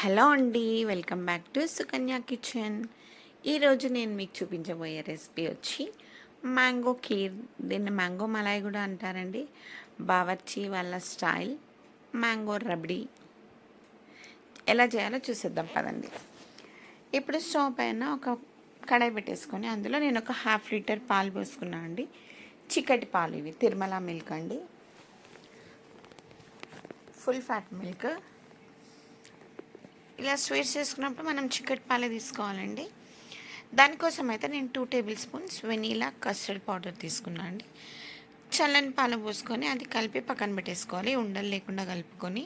Hello అండి welcome back to Sukanya kitchen. ఈరోజు నేను మీకు చూపించబోయే రెసిపీ వచ్చి మ్యాంగో కీర్ దీన్ని మ్యాంగో మలాయ్ కూడా అంటారండి. బావర్చి వాళ్ళ స్టైల్ మ్యాంగో రబడీ. ఎలా చేయాలో చూసేద్దాం పదండి. ఇప్పుడు స్టవ్ పైన ఒక కడాయి పెట్టేసుకొని అందులో నేను ఒక హాఫ్ లీటర్ పాలు పోసుకున్నాను అండి. చిక్కటి పాలు ఇవి తిరుమల మిల్క్ అండి. Full fat milk. ఇలా స్వీట్స్ చేసుకున్నప్పుడు మనం చికెట్ పాలే తీసుకోవాలండి. దానికోసం అయితే నేను two tablespoons vanilla custard powder తీసుకున్నాను అండి. చల్లని పాలు పోసుకొని అది కలిపి పక్కన పెట్టేసుకోవాలి ఉండలు లేకుండా కలుపుకొని.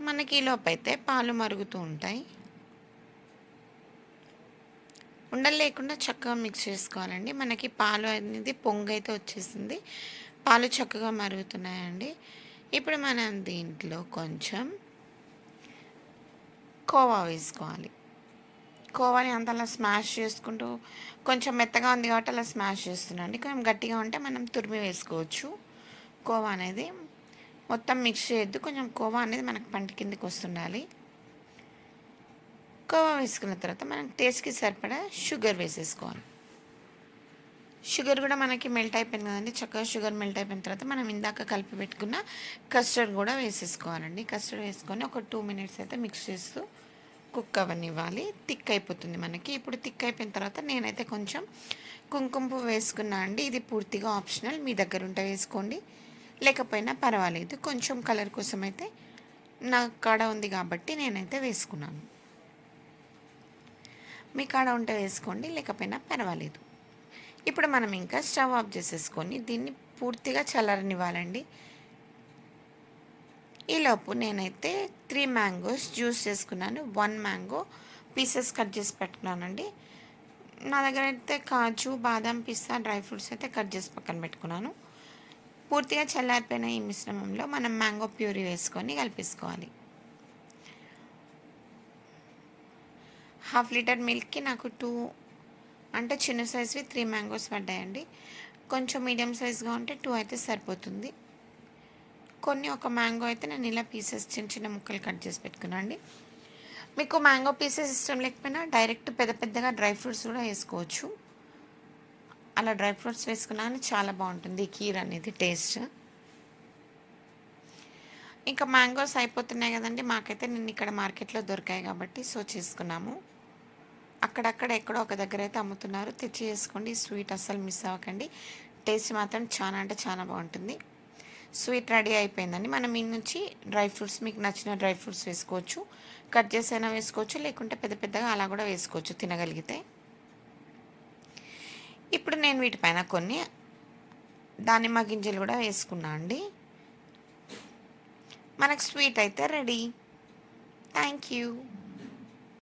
మనకి లోపు అయితే పాలు మరుగుతూ ఉంటాయి. ఉండలు లేకుండా చక్కగా మిక్స్ చేసుకోవాలండి. మనకి పాలు అనేది పొంగు అయితే వచ్చేసింది. పాలు చక్కగా మరుగుతున్నాయండి. ఇప్పుడు మనం దీంట్లో కొంచెం కోవా వేసుకోవాలి. కోవాని అంత అలా స్మాష్ చేసుకుంటూ కొంచెం మెత్తగా ఉంది కాబట్టి అలా స్మాష్ చేస్తున్నాండి కొంచెం గట్టిగా ఉంటే మనం తురిమి వేసుకోవచ్చు. కోవా అనేది మొత్తం మిక్స్ చేయొద్దు. కొంచెం కోవా అనేది మనకు పంట కిందకి వస్తుండాలి. కోవా వేసుకున్న తర్వాత మనం టేస్ట్కి సరిపడా షుగర్ వేసేసుకోవాలి. షుగర్ కూడా మనకి మెల్ట్ అయిపోయింది కదండి. చక్కగా షుగర్ మెల్ట్ అయిపోయిన తర్వాత మనం ఇందాక కలిపి పెట్టుకున్న కస్టర్డ్ కూడా వేసేసుకోవాలండి. కస్టర్డ్ వేసుకొని ఒక టూ మినిట్స్ అయితే మిక్స్ చేస్తూ కుక్ అవనివ్వాలి థిక్ అయిపోతుంది మనకి. ఇప్పుడు థిక్ అయిపోయిన తర్వాత నేనైతే కొంచెం కుంకుమ పువ్వు వేసుకున్నా అండి. ఇది పూర్తిగా ఆప్షనల్. మీ దగ్గర ఉంటే వేసుకోండి. లేకపోయినా పర్వాలేదు. కొంచెం కలర్ కోసం అయితే నా కాడ ఉంది కాబట్టి నేనైతే వేసుకున్నాను. మీ కాడ ఉంటే వేసుకోండి. లేకపోయినా పర్వాలేదు. ఇప్పుడు మనం ఇంకా స్టవ్ ఆఫ్ చేసేసుకొని దీన్ని పూర్తిగా చల్లారనివ్వాలండి. ఈలోపు నేనైతే త్రీ మ్యాంగోస్ జ్యూస్ చేసుకున్నాను. వన్ మ్యాంగో పీసెస్ కట్ చేసి పెట్టుకున్నానండి. నా దగ్గర అయితే కాజు బాదం పిస్తా డ్రై ఫ్రూట్స్ అయితే కట్ చేసి పక్కన పెట్టుకున్నాను. పూర్తిగా చల్లారిపోయిన ఈ మిశ్రమంలో మనం మ్యాంగో ప్యూరీ వేసుకొని కలిపేసుకోవాలి. హాఫ్ లీటర్ మిల్క్కి నాకు టూ అంటే చిన్న సైజ్వి త్రీ మ్యాంగోస్ పడ్డాయండి. కొంచెం మీడియం సైజ్గా ఉంటే టూ అయితే సరిపోతుంది. కొన్ని ఒక మ్యాంగో అయితే నేను ఇలా పీసెస్ చిన్న చిన్న ముక్కలు కట్ చేసి పెట్టుకున్నాను మీకు మ్యాంగో పీసెస్ ఇష్టం లేకపోయినా డైరెక్ట్ పెద్ద పెద్దగా డ్రై ఫ్రూట్స్ కూడా వేసుకోవచ్చు. అలా డ్రై ఫ్రూట్స్ వేసుకున్నా చాలా బాగుంటుంది కీర్ అనేది టేస్ట్. ఇంకా మ్యాంగోస్ అయిపోతున్నాయి కదండి మాకైతే నేను ఇక్కడ మార్కెట్లో దొరికాయి కాబట్టి సో చేసుకున్నాము. అక్కడక్కడ ఎక్కడో ఒక దగ్గర అయితే అమ్ముతున్నారు. తెచ్చి చేసుకోండి స్వీట్ అస్సలు మిస్ అవ్వకండి. టేస్ట్ మాత్రం చాలా అంటే చాలా బాగుంటుంది. స్వీట్ రెడీ అయిపోయిందండి. మనం ఈ నుంచి డ్రై ఫ్రూట్స్ మీకు నచ్చిన డ్రై ఫ్రూట్స్ వేసుకోవచ్చు. కట్ చేసైనా వేసుకోవచ్చు లేకుంటే పెద్ద పెద్దగా అలా కూడా వేసుకోవచ్చు తినగలిగితే. ఇప్పుడు నేను వీటిపైన కొన్ని దానిమ్మ గింజలు కూడా వేసుకున్నా అండి. మనకు స్వీట్ అయితే రెడీ. Thank you.